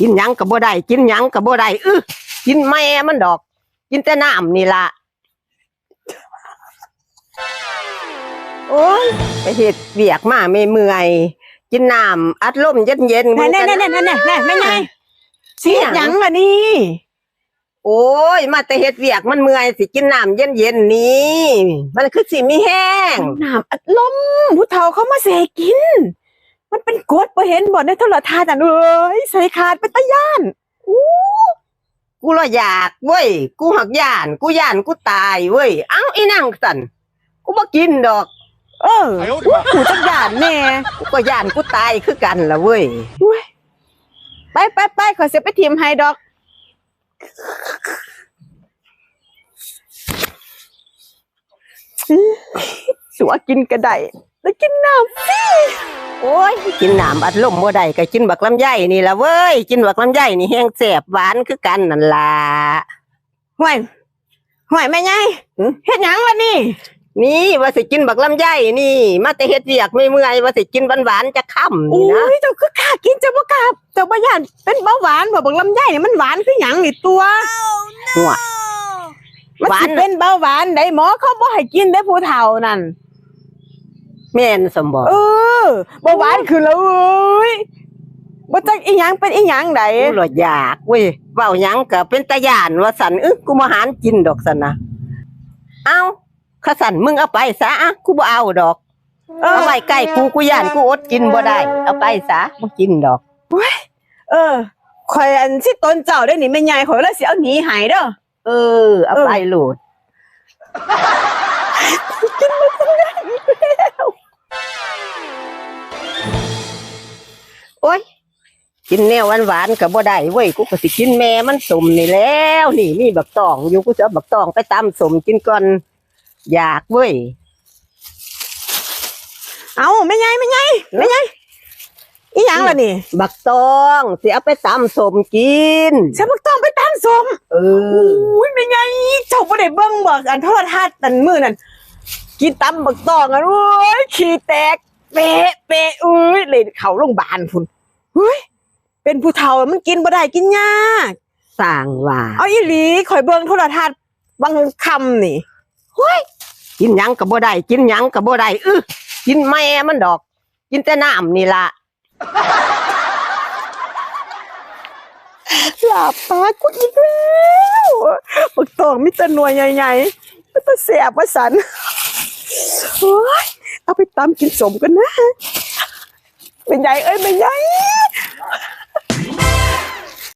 กินหยังก็บ่ได้กินหยังก็บ่ได้อื้อกินแม่มันดอก กินแต่น้ำนี่ล่ะโอ้ยไปเฮ็ดเวียกมาไม่เมื่อยกินน้ำอัดลมเย็นๆแน่แน่กัแน่แน่แน่แน่แม่ไงเสียงหยังล่ะนี่โอ้ย มาแต่เฮ็ดเวียกมันเมื่อยสิกินน้ำเย็นๆนี้มันคือสิมีแห้งน้ำอัดลมผู้เฒ่าเขามาเสกกิน มันเป็นกฎบ่เห็นบ่ในโทรทัศน์อะเอ้ยใส่ขาดเป็นตะย่านกูละอยากเว้ยกูหักย่าน กูย่านกูตายเว้ยเอ้าอีนั่งสันกูบ่กินดอก เออกูจักย่านแน่กูก็ย่านกูตายคือกันล่ะเว้ยไปไปไปขอเสียไปทีมไฮดอกสัวกินกระไดแล้วกินน้โอ้ ยกินน้ำอัดลมบ่ได้ก็กินบักลำไยนี่ล่ะเว้ย กินบักลำไยนี่แห้งแซ่บหวานคือกันนั่นล่ะำห่วยห่วยแม่ไงหึเฮ็ดหยังล่ะนี่ นี่ว่าสิกินบักลำไยนี่ มาแต่เฮ็ดเวียกไม่เมื่อยว่าสิกินหวานๆจะค่ำโอ้นี่นะยเจ้าคือข้ากินเจ้าบ่กล้าเจ้าบ่ย่านเป็นเบาหวานบ่บักลำไยนี่มันหวานคือหยังนี่ตัวหัวมันหวานสิเป็นเบาหวานได้หมอเขาบ่ให้กินได้ผู้เฒ่านั่นแม่นสมบ่เออ เบาหวานคือแล้วเอ้ยบ่จักอีหยังเป็นอีหยังไดกูละอยากเว้ยเว้าหยังก็เป็นตาย่านว่าสันอึกูมาหารกินดอกสันนะเอ้าข้าสันมึงเอาไปซะอะกูบ่เอาดอกเออเอาไว้ใกล้กูกูย่านกูอดกินบ่ได้ เอาไปซะบ่กินดอกเออข่อยอันสิต้นเจ้าได้นี่แม่ใหญ่ข่อยเลยสิเอาหนีหายเด้อเออ เอาไปโหลดโอ้ กินแนวหวานๆก็บ่ได้เว้ยกูก็สิกินแม่มันสมนี่แล้ว นี่มีบักตองอยู่กูจะเอาบักตองไปตำสมกินก่อนอยากเว้ยเอาแม่ใหญ่แม่ใหญ่แม่ใหญ่อีหยังล่ะนี่ บักตองสิเอาไปตำสมกินเสียบักต้องไปตามสมเอออุ้ยแม่ใหญ่เจ้าบ่ได้เบิ่งบ่อันโทรทัศน์นั่นมื้อนั่นกินตำบักตองอะโอ้ยขี้แตกเปะเปะอุ้ยเลยเข้าโรงพยาบาลพุ่นเฮ้ย เป็นผู้เฒ่ามันกินบ่ได้กินยากสร้างว่าเอาอีหลีข่อยเบิ่งโทรทัศน์บางคำนี่กินหยังก็บ่ได้กินหยังก็บ่ได้อื้อกินแม่มันดอก กินแต่น้ำนี่ล่ะหลับตากูอีกแล้วบักตองมิตรหน่วยใหญ่ๆมันตะแสบว่าสันโอ้ยเอาไปตำกินสมกันนะเป็นใหญ่เอ้ยเป็นใหญ่